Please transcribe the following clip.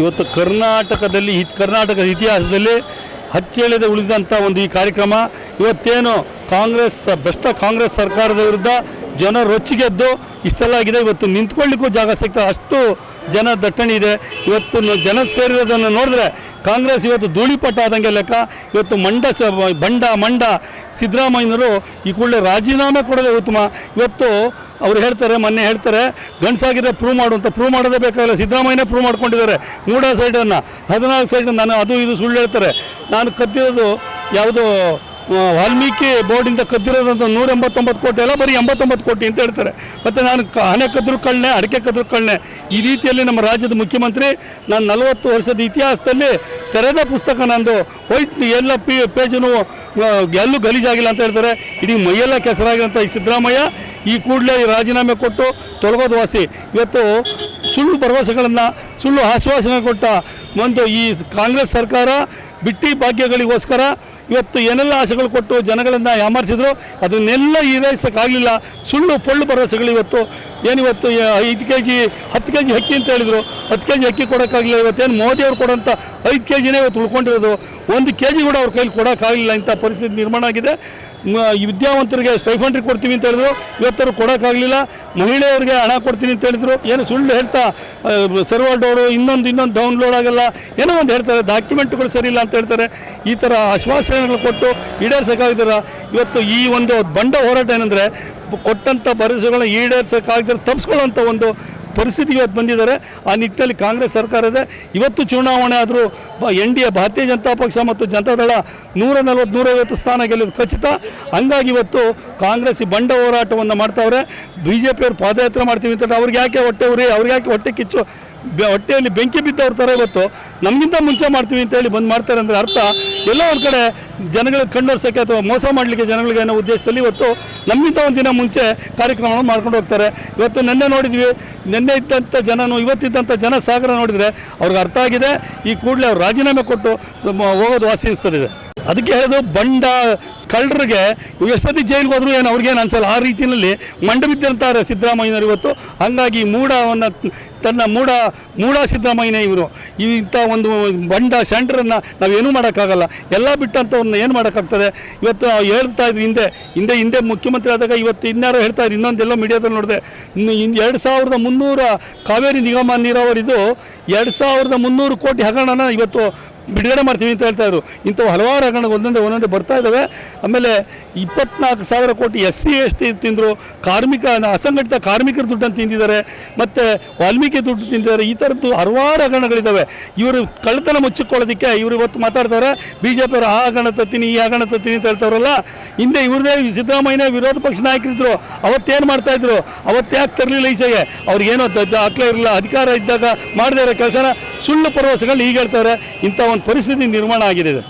ಇವತ್ತು ಕರ್ನಾಟಕದಲ್ಲಿ ಇತ್- ಕರ್ನಾಟಕದ ಇತಿಹಾಸದಲ್ಲಿ ಹಚ್ಚೆಳೆದ ಉಳಿದಂಥ ಒಂದು ಈ ಕಾರ್ಯಕ್ರಮ. ಇವತ್ತೇನು ಕಾಂಗ್ರೆಸ್, ಭ್ರಷ್ಟ ಕಾಂಗ್ರೆಸ್ ಸರ್ಕಾರದ ವಿರುದ್ಧ ಜನ ರೊಚ್ಚಿಗೆದ್ದು ಇಷ್ಟೆಲ್ಲ ಆಗಿದೆ ಇವತ್ತು ನಿಂತ್ಕೊಳ್ಳಿಕ್ಕೂ ಜಾಗ ಸಿಗ್ತದೆ ಅಷ್ಟು ಜನ ದಟ್ಟಣೆ ಇದೆ. ಇವತ್ತು ಜನ ಸೇರಿರೋದನ್ನು ನೋಡಿದ್ರೆ ಕಾಂಗ್ರೆಸ್ ಇವತ್ತು ಧೂಳಿಪಟ್ಟ ಆದಂಗೆ ಲೆಕ್ಕ. ಇವತ್ತು ಮಂಡ ಬಂಡ ಮಂಡ ಸಿದ್ದರಾಮಯ್ಯನವರು ಈ ಕೂಡಲೇ ರಾಜೀನಾಮೆ ಕೊಡೋದೇ ಉತ್ತಮ. ಇವತ್ತು ಅವ್ರು ಹೇಳ್ತಾರೆ, ಮೊನ್ನೆ ಹೇಳ್ತಾರೆ, ಗಂಡಸಾಗಿದ್ರೆ ಪ್ರೂವ್ ಮಾಡು ಅಂತ. ಪ್ರೂವ್ ಮಾಡೋದೇ ಬೇಕಾಗಿಲ್ಲ. ಸಿದ್ದರಾಮಯ್ಯನೇ ಪ್ರೂವ್ ಮಾಡ್ಕೊಂಡಿದ್ದಾರೆ. ಮೂಡ ಸೈಡನ್ನು, ಹದಿನಾಲ್ಕು ಸೈಡ್ ನಾನು ಅದು ಇದು ಸುಳ್ಳು ಹೇಳ್ತಾರೆ. ನಾನು ಕದ್ದಿರೋದು ಯಾವುದು ವಾಲ್ಮೀಕಿ ಬೋರ್ಡಿಂದ ಕದ್ದಿರೋದಂತ ನೂರ ಎಂಬತ್ತೊಂಬತ್ತು ಕೋಟಿ ಅಲ್ಲ, ಬರೀ ಎಂಬತ್ತೊಂಬತ್ತು ಕೋಟಿ ಅಂತ ಹೇಳ್ತಾರೆ. ಮತ್ತು ನಾನು ಹಣೆ ಕದ್ರು ಕಳ್ಳೆ ಅಡಿಕೆ ಕದ್ರು ಕಳ್ಳೆ ಈ ರೀತಿಯಲ್ಲಿ ನಮ್ಮ ರಾಜ್ಯದ ಮುಖ್ಯಮಂತ್ರಿ ನಾನು ನಲವತ್ತು ವರ್ಷದ ಇತಿಹಾಸದಲ್ಲಿ ತೆರೆದ ಪುಸ್ತಕ ನಂದು. ವೈಟ್ ಎಲ್ಲ ಪಿ ಪೇಜನು ಎಲ್ಲೂ ಗಲೀಜಾಗಿಲ್ಲ ಅಂತ ಹೇಳ್ತಾರೆ. ಇಡೀ ಮೈಯೆಲ್ಲ ಕೆಸರಾಗಿರೋಂಥ ಈ ಸಿದ್ದರಾಮಯ್ಯ. ಈ ಕೂಡಲೇ ರಾಜೀನಾಮೆ ಕೊಟ್ಟು ತೊಲಗೋದು ವಾಸಿ ಇವತ್ತು ಸುಳ್ಳು ಭರವಸೆಗಳನ್ನು, ಸುಳ್ಳು ಆಶ್ವಾಸನೆ ಕೊಟ್ಟ ಒಂದು ಈ ಕಾಂಗ್ರೆಸ್ ಸರ್ಕಾರ ಬಿಟ್ಟಿ ಭಾಗ್ಯಗಳಿಗೋಸ್ಕರ ಇವತ್ತು ಏನೆಲ್ಲ ಆಸೆಗಳು ಕೊಟ್ಟು ಜನಗಳನ್ನು ಯಾಮಾರಿಸಿದ್ರು, ಅದನ್ನೆಲ್ಲ ಈಡೇರಿಸೋಕ್ಕಾಗಲಿಲ್ಲ. ಸುಳ್ಳು ಪೊಳ್ಳು ಭರವಸೆಗಳು ಇವತ್ತು. ಏನಿವತ್ತು ಐದು ಕೆ ಜಿ ಹತ್ತು ಕೆ ಜಿ ಅಕ್ಕಿ ಅಂತ ಹೇಳಿದರು. ಹತ್ತು ಕೆ ಜಿ ಅಕ್ಕಿ ಕೊಡೋಕ್ಕಾಗಲಿಲ್ಲ, ಇವತ್ತೇನು ಮೋದಿ ಅವ್ರು ಕೊಡೋಂಥ ಐದು ಕೆ ಜಿನೇ ಇವತ್ತು ಉಳ್ಕೊಂಡಿರೋದು. ಒಂದು ಕೆ ಜಿ ಕೂಡ ಅವ್ರ ಕೈಲಿ ಕೊಡೋಕ್ಕಾಗಲಿಲ್ಲ ಇಂಥ ಪರಿಸ್ಥಿತಿ ನಿರ್ಮಾಣ ಆಗಿದೆ. ಈ ವಿದ್ಯಾವಂತರಿಗೆ ಸ್ಟೈಫಂಡ್ರಿ ಕೊಡ್ತೀವಿ ಅಂತ ಹೇಳಿದ್ರು. ಇವತ್ತವರು ಕೊಡೋಕ್ಕಾಗಲಿಲ್ಲ. ಮಹಿಳೆಯರಿಗೆ ಹಣ ಕೊಡ್ತೀನಿ ಅಂತ ಹೇಳಿದ್ರು. ಏನು ಸುಳ್ಳು ಹೇಳ್ತಾ ಸರ್ವರ್ ಡೋರು ಇನ್ನೊಂದು ಇನ್ನೊಂದು ಡೌನ್ಲೋಡ್ ಆಗಲ್ಲ. ಏನೋ ಒಂದು ಹೇಳ್ತಾರೆ ಡಾಕ್ಯುಮೆಂಟ್ಗಳು ಸರಿ ಇಲ್ಲ ಅಂತ ಹೇಳ್ತಾರೆ. ಈ ಥರ ಆಶ್ವಾಸನೆಗಳು ಕೊಟ್ಟು ಈಡೇರ್ಸೋಕ್ಕಾಗಿದ್ದಾರೆ ಇವತ್ತು ಈ ಒಂದು ಬಂಡ ಹೋರಾಟ ಏನಂದರೆ ಕೊಟ್ಟಂಥ ಭರವಸೆಗಳನ್ನ ಈಡೇರ್ಸೋಕ್ಕಾಗದಿರ ತಪ್ಪಿಸ್ಕೊಳ್ಳೋಂಥ ಒಂದು ಪರಿಸ್ಥಿತಿಗೆ ಇವತ್ತು ಬಂದಿದ್ದಾರೆ. ಆ ನಿಟ್ಟಿನಲ್ಲಿ ಕಾಂಗ್ರೆಸ್ ಸರ್ಕಾರ ಇದೆ. ಇವತ್ತು ಚುನಾವಣೆ ಆದರೂ ಎನ್ ಡಿ ಎ, ಭಾರತೀಯ ಜನತಾ ಪಕ್ಷ ಮತ್ತು ಜನತಾದಳ ನೂರ ನಲವತ್ತು ನೂರೈವತ್ತು ಸ್ಥಾನ ಗೆಲ್ಲೋದು ಖಚಿತ. ಹಂಗಾಗಿ ಇವತ್ತು ಕಾಂಗ್ರೆಸ್ ಬಂಡ ಹೋರಾಟವನ್ನು ಮಾಡ್ತಾವ್ರೆ. ಬಿ ಜೆ ಪಿಯವರು ಪಾದಯಾತ್ರೆ ಮಾಡ್ತೀವಿ ಅಂತ ಅವ್ರಿಗೆ ಯಾಕೆ ಹೊಟ್ಟೆ ಉರಿ, ಅವ್ರಿಗೆ ಯಾಕೆ ಹೊಟ್ಟೆ ಕಿಚ್ಚು ಹೊಟ್ಟೆಯಲ್ಲಿ ಬೆಂಕಿ ಬಿದ್ದವ್ರ ಥರ ಇವತ್ತು ನಮಗಿಂತ ಮುಂಚೆ ಮಾಡ್ತೀವಿ ಅಂತೇಳಿ ಬಂದು ಮಾಡ್ತಾರೆ ಅಂದರೆ ಅರ್ಥ. ಎಲ್ಲೋ ಒಂದು ಕಡೆ ಜನಗಳಿಗೆ ಕಂಡರ್ಸೋಕ್ಕೆ ಅಥವಾ ಮೋಸ ಮಾಡಲಿಕ್ಕೆ ಜನಗಳಿಗೆ ಅನ್ನೋ ಉದ್ದೇಶದಲ್ಲಿ ಇವತ್ತು ನಮ್ಮಿಂದ ಒಂದು ದಿನ ಮುಂಚೆ ಕಾರ್ಯಕ್ರಮವನ್ನು ಮಾಡ್ಕೊಂಡು ಹೋಗ್ತಾರೆ. ಇವತ್ತು ನಿನ್ನೆ ನೋಡಿದ್ವಿ, ನಿನ್ನೆ ಇದ್ದಂಥ ಜನನು ಇವತ್ತಿದ್ದಂಥ ಜನ ಸಾಗರ ನೋಡಿದರೆ ಅವ್ರಿಗೆ ಅರ್ಥ ಆಗಿದೆ. ಈ ಕೂಡಲೇ ಅವ್ರು ರಾಜೀನಾಮೆ ಕೊಟ್ಟು ಹೋಗೋದು ವಾಸಿ ಅನಿಸ್ತದೆ ಅದಕ್ಕೆ ಹೇಳೋದು, ಬಂಡ ಕಳ್ಳರಿಗೆ ಎಷ್ಟೊತ್ತಿ ಜೈಲಿಗೆ ಹೋದ್ರು ಏನು ಅವ್ರಿಗೇನು ಅನ್ಸಲ್ಲ. ಆ ರೀತಿಯಲ್ಲಿ ಮಂಡ ಬಿದ್ದಂತಾರೆ ಸಿದ್ದರಾಮಯ್ಯನವರು ಇವತ್ತು. ಹಾಗಾಗಿ ಮೂಢವನ್ನು ತನ್ನ ಮೂಢ ಮೂಢ ಸಿದ್ದರಾಮಯ್ಯನೇ ಇವರು. ಇಂಥ ಒಂದು ಬಂಡ ಸೆಂಟ್ರನ್ನು ನಾವೇನೂ ಮಾಡೋಕ್ಕಾಗಲ್ಲ. ಎಲ್ಲ ಬಿಟ್ಟಂಥವ್ರನ್ನ ಏನು ಮಾಡೋಕ್ಕಾಗ್ತದೆ? ಇವತ್ತು ಹೇಳ್ತಾ ಇದ್ರು ಹಿಂದೆ ಹಿಂದೆ ಹಿಂದೆ ಮುಖ್ಯಮಂತ್ರಿ ಆದಾಗ ಇವತ್ತು ಇನ್ಯಾರೋ ಹೇಳ್ತಾ ಇದ್ರು. ಇನ್ನೊಂದೆಲ್ಲ ಮೀಡಿಯಾದಲ್ಲಿ ನೋಡಿದೆ, ಇನ್ನು ಎರಡು ಸಾವಿರದ ಮುನ್ನೂರ ಕಾವೇರಿ ನಿಗಮ ನೀರಾವರಿದು ಎರಡು ಸಾವಿರದ ಮುನ್ನೂರು ಕೋಟಿ ಹಗರಣನ ಇವತ್ತು ಬಿಡುಗಡೆ ಮಾಡ್ತೀವಿ ಅಂತ ಹೇಳ್ತಾ ಇದ್ರು. ಇಂಥವು ಹಲವಾರು ಹಗರಣಗಳು ಒಂದೊಂದೇ ಒಂದೊಂದೇ ಬರ್ತಾ ಇದ್ದಾವೆ. ಆಮೇಲೆ ಇಪ್ಪತ್ನಾಲ್ಕು ಸಾವಿರ ಕೋಟಿ ಎಸ್ ಸಿ ಎಸ್ ಟಿ ತಿಂದರು, ಕಾರ್ಮಿಕ, ಅಸಂಘಟಿತ ಕಾರ್ಮಿಕರ ದುಡ್ಡನ್ನು ತಿಂದಿದ್ದಾರೆ, ಮತ್ತು ವಾಲ್ಮೀಕಿ ದುಡ್ಡು ತಿಂದಿದ್ದಾರೆ. ಈ ಥರದ್ದು ಹಲವಾರು ಹಗರಣಗಳಿದ್ದಾವೆ. ಇವರು ಕಳ್ಳತನ ಮುಚ್ಚಿಕೊಳ್ಳೋದಕ್ಕೆ ಇವರು ಇವತ್ತು ಮಾತಾಡ್ತಾರೆ. ಬಿ ಜೆ ಪಿಯವರು ಆ ಹಗರಣ ತತ್ತೀನಿ, ಈ ಹಗರಣ ತತ್ತೀನಿ ಅಂತ ಹೇಳ್ತಾವ್ರಲ್ಲ. ಹಿಂದೆ ಇವ್ರದೇ ಸಿದ್ದರಾಮಯ್ಯ ವಿರೋಧ ಪಕ್ಷ ನಾಯಕರಿದ್ದರು ಅವತ್ತೇನು ಮಾಡ್ತಾಯಿದ್ರು ಅವತ್ತೇ ತರಲಿಲ್ಲ ಈಚೆಗೆ? ಅವ್ರಿಗೇನೋ ದಾಖಲೆ ಇರಲಿಲ್ಲ. ಅಧಿಕಾರ ಇದ್ದಾಗ ಮಾಡದೇ ಇರೋ ಕೆಲಸನ ಸುಳ್ಳು ಭರವಸೆಗಳು ಈಗ ಹೇಳ್ತಾರೆ ಇಂಥ ಒಂದು ಪರಿಸ್ಥಿತಿ ನಿರ್ಮಾಣ ಆಗಿದೆ.